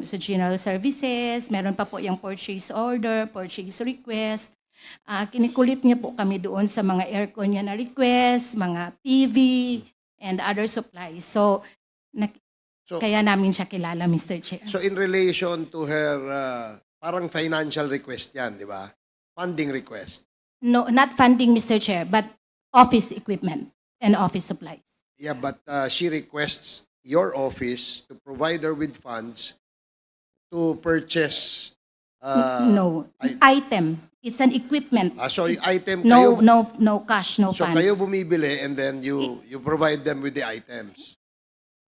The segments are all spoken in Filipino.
sa general services, meron pa po yung purchase order, purchase request. Ah, kinikulit niya po kami doon sa mga aircon niya na request, mga TV, and other supplies. So, nak- So, kaya namin siya kilala, Mr. Chair. so in relation to her, uh, parang financial request yan, di ba? Funding request. No, not funding, Mr. Chair, but office equipment and office supplies. Yeah, but uh, she requests your office to provide her with funds to purchase uh, no, I- item. It's an equipment. ah, so yung item No, kayo, no, no cash, no so funds. kayo bumibili and then you you provide them with the items.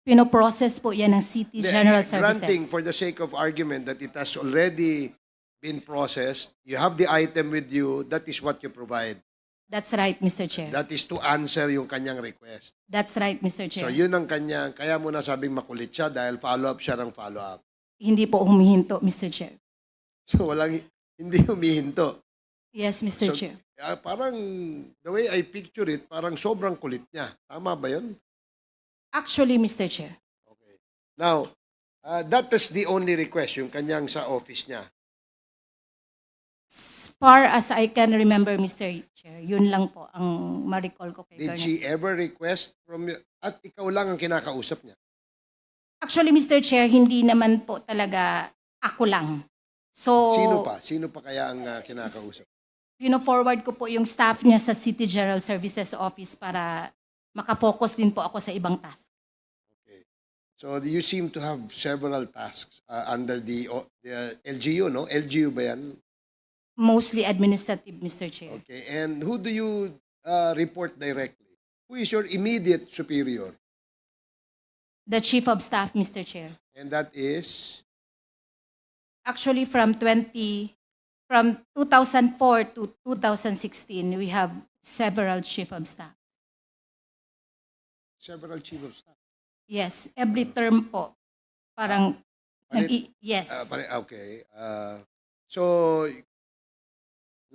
Pinoprocess po yan ng City The- General Granting Services. for the sake of argument that it has already been processed, you have the item with you, that is what you provide. That's right, Mr. Chair. That is to answer yung kanyang request. That's right, Mr. So Chair. yun ang kanyang, kaya mo na sabing makulit siya dahil follow-up siya ng follow-up. Hindi po humihinto, Mr. Chair. So walang, hindi humihinto. Yes, Mr. So, Chair. Ah, parang, the way I picture it, parang sobrang kulit niya. Tama ba yun? Actually, Mr. Chair, Okay. Now, uh, that is the only request, yung kanyang sa office niya. as far as I can remember, Mr. Chair, yun lang po ang ma-recall ko kay Did Colonel. she ever request from you? At ikaw lang ang kinakausap niya. Actually, Mr. Chair, hindi naman po talaga ako lang. So, Sino pa? Sino pa kaya ang uh, kinakausap? Pino-forward ko po yung staff niya sa City General Services Office para makafocus din po ako sa ibang task. Okay. So you seem to have several tasks uh, under the, the uh, LGU, no? LGU ba yan? Mostly administrative, Mr. Chair. Okay. And who do you uh, report directly? Who is your immediate superior? The Chief of Staff, Mr. Chair. And that is? Actually, from 20, from 2004 to 2016, we have several Chief of Staff. Several chief of staff. Yes, every term po. Parang, Palit- nag- yes. Ah, pare- okay. Ah, so,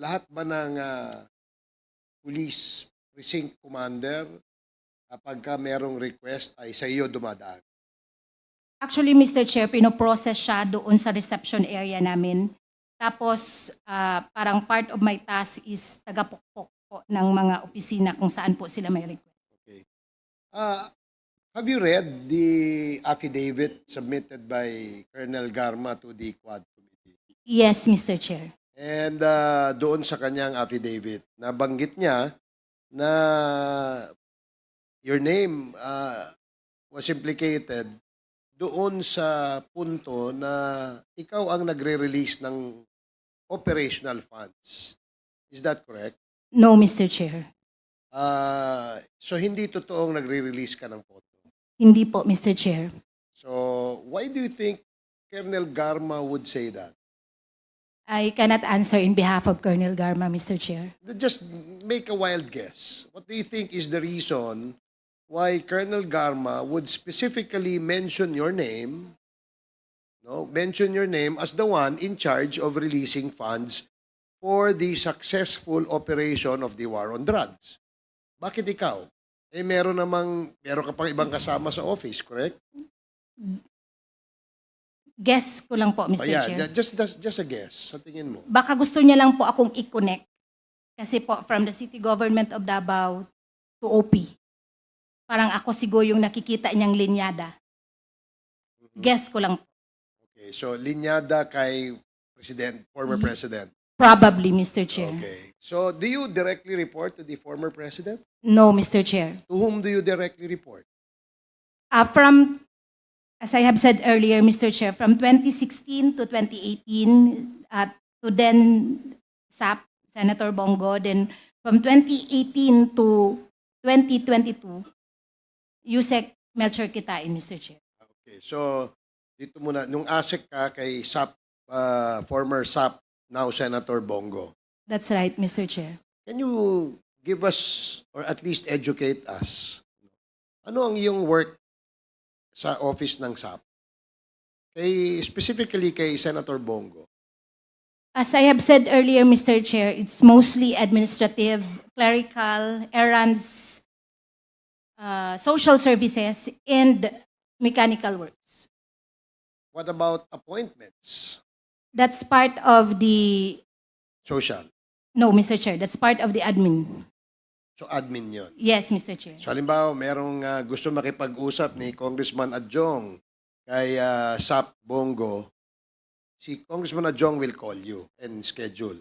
lahat ba ng ah, police precinct commander kapag ka merong request ay sa iyo dumadaan? Actually, Mr. Chair, pinoprocess siya doon sa reception area namin. Tapos, ah, parang part of my task is tagapukpok po ng mga opisina kung saan po sila may request. Okay. Ah, have you read the affidavit submitted by Colonel Garma to the Quad Committee? Yes, Mr. Chair. And ah, doon sa kanyang affidavit, nabanggit niya na your name ah, was implicated doon sa punto na ikaw ang nagre-release ng operational funds. Is that correct? No, Mr. Chair. Ah, so hindi totoong nagre-release ka ng pondo. Hindi po, Mr. Chair. So why do you think Colonel Garma would say that? I cannot answer in behalf of Colonel Garma, Mr. Chair. Just make a wild guess. What do you think is the reason why Colonel Garma would specifically mention your name, no, mention your name as the one in charge of releasing funds for the successful operation of the war on drugs? Bakit ikaw? Eh, meron namang, meron ka pang ibang kasama sa office, correct? Guess ko lang po, Mr. Oh, yeah, Chair. ju- just, just, just a guess. Sa tingin mo. Baka gusto niya lang po akong i-connect. Kasi po, from the city government of Davao to OP. Parang ako siguro yung nakikita niyang linyada. Guess ko lang. Okay, so linyada kay President, former President. Probably, Mr. Chair. Okay. So, do you directly report to the former president? No, Mr. Chair. To whom do you directly report? Uh, from, as I have said earlier, Mr. Chair, from 2016 to 2018, uh, to then SAP, Senator Bongo, then from 2018 to 2022, Yusek Melchor Kitain, Mr. Chair. Okay. So, dito muna, nung ASEC ka kay SAP, uh, former SAP, now Senator Bongo, That's right, Mr. Chair. can you give us, or at least educate us, ano ang iyong work sa office ng SAP? Kay, specifically kay Senator Bongo. As I have said earlier, Mr. Chair, it's mostly administrative, clerical, errands, uh, social services, and mechanical works. What about appointments? That's part of the, Social. no, Mr. Chair, that's part of the admin. So admin yon. Yes, Mr. Chair. So halimbawa, merong ah, gusto makipag-usap ni Congressman Adjong kay ah, Sap Bongo, si Congressman Adjong will call you and schedule.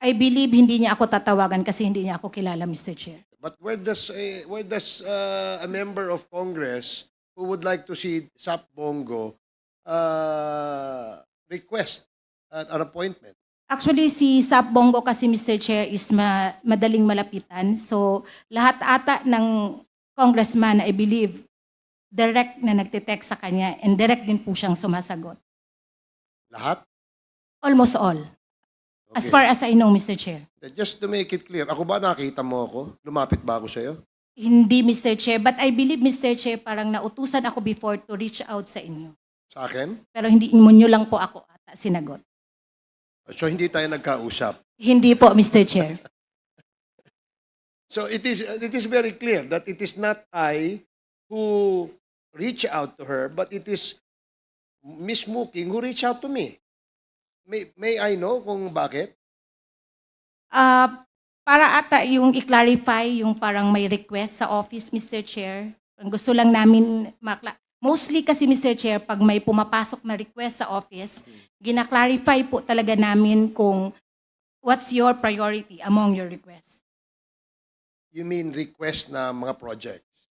I believe hindi niya ako tatawagan kasi hindi niya ako kilala, Mr. Chair. But where does a, where does uh, a member of Congress who would like to see Sap Bongo uh, request an, an appointment? Actually, si Sap Bongo kasi, Mr. Chair, is ma- madaling malapitan. So, lahat ata ng congressman, I believe, direct na nagtitext sa kanya and direct din po siyang sumasagot. Lahat? Almost all. As Okay. far as I know, Mr. Chair. Just to make it clear, ako ba nakita mo ako? Lumapit ba ako sa'yo? Hindi, Mr. Chair. But I believe, Mr. Chair, parang nautusan ako before to reach out sa inyo. Sa akin? Pero hindi mo nyo lang po ako ata sinagot. So hindi tayo nagkausap. Hindi po, Mr. Chair. So it is it is very clear that it is not I who reach out to her, but it is Miss Mooking who reach out to me. May, may I know kung bakit? Ah, para ata yung i-clarify yung parang may request sa office, Mr. Chair. Ang gusto lang namin makla- Mostly kasi, Mr. Chair, pag may pumapasok na request sa office, gina-clarify po talaga namin kung what's your priority among your requests. You mean request na mga projects?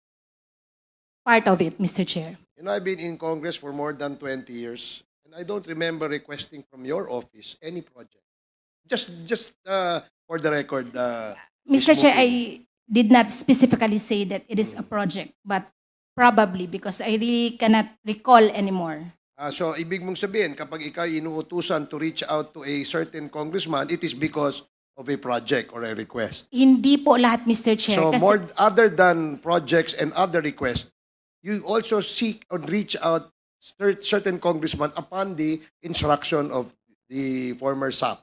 Part of it, Mr. Chair. You know, I've been in Congress for more than 20 years, I don't remember requesting from your office any project. Just, just uh, for the record, uh, Mr. Chair, Smoking. I did not specifically say that it is a project, but probably because I really cannot recall anymore. uh, so ibig mong sabihin, kapag ikaw inuutusan to reach out to a certain congressman, it is because of a project or a request. Hindi po lahat, Mr. Chair. So kasi- more other than projects and other requests, you also seek or reach out certain congressman upon the instruction of the former SAP.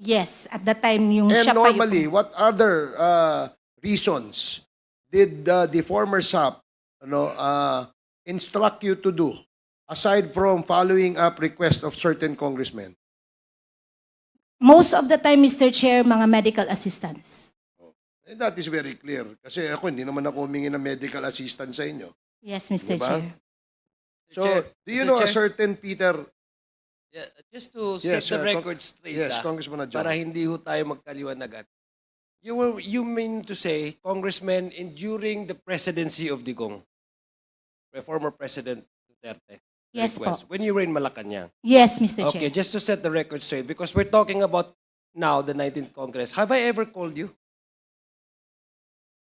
Yes, at that time yung And siya pa yung- normally, what other uh, reasons did uh, the former SAP ano, uh, instruct you to do aside from following up request of certain congressmen? Most of the time, Mr. Chair, mga medical assistants. And that is very clear. Kasi ako, hindi naman ako humingi ng medical assistance sa inyo. Yes, Mr. Diba? Chair. So, Chair, do you Mr. know a Chair. certain Peter? Yeah, just to Yes, set the uh, record straight, Yes, ah, Congressman para hindi ho tayo magkaliwanagan. You were, you mean to say, Congressman, in during the presidency of Digong, the former President Duterte, Yes po. request, when you were in Malacanang. Yes, Mr. Okay, Chair. just to set the record straight, because we're talking about now the 19th Congress. Have I ever called you?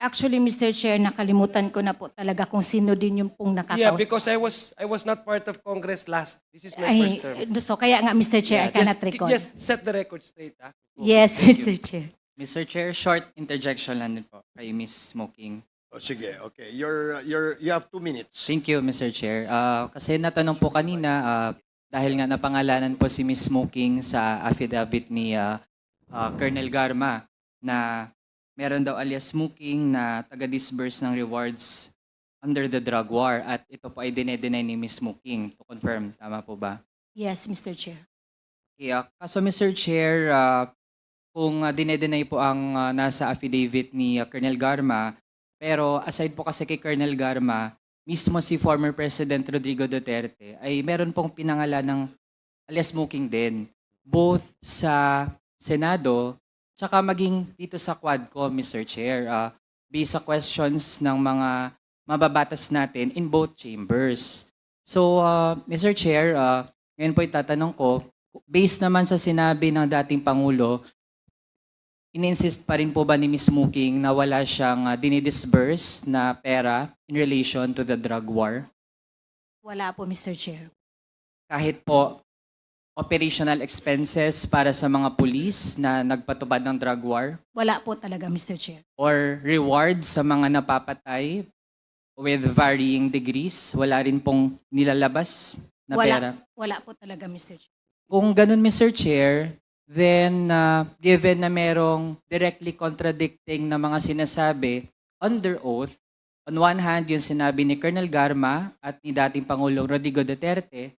Actually, Mr. Chair, nakalimutan ko na po talaga kung sino din yung pong Yeah, nakakausap. because I was I was not part of Congress last. This is my Ay, first term. so kaya nga, Mr. Chair, I Yeah, cannot just, recall. Just set the record straight. Ah. yes, Thank Mr. you. Chair. Mr. Chair, short interjection lang din po kay Miss Smoking. Oh, sige, okay. You're, you're, you have two minutes. Thank you, Mr. Chair. Ah, kasi natanong po kanina, ah, dahil nga napangalanan po si Miss Smoking sa affidavit ni ah, ah, Colonel Garma na meron daw alias Smoking na taga-disburse ng rewards under the drug war at ito po ay dinedenay ni Miss Smoking. To confirm, tama po ba? Yes, Mr. Chair. Yeah, kaso Mr. Chair, ah, kung uh, dinedenay po ang ah, nasa affidavit ni ah, Colonel Garma, pero aside po kasi kay Colonel Garma, mismo si former President Rodrigo Duterte ay meron pong pinangalan ng alias smoking din, both sa Senado, tsaka maging dito sa Quadco, Mr. Chair, ah, based sa questions ng mga mababatas natin in both chambers. So, ah, Mr. Chair, ah, ngayon po itatanong ko, based naman sa sinabi ng dating Pangulo, ininsist pa rin po ba ni Ms. Muking na wala siyang uh, dinidisburse na pera in relation to the drug war? Wala po, Mr. Chair. Kahit po operational expenses para sa mga pulis na nagpatubad ng drug war? Wala po talaga, Mr. Chair. Or rewards sa mga napapatay with varying degrees? Wala rin pong nilalabas na Wala. pera? Wala po talaga, Mr. Chair. Kung ganun, Mr. Chair, then uh, given na merong directly contradicting na mga sinasabi under oath, On one hand, yung sinabi ni Colonel Garma at ni dating Pangulong Rodrigo Duterte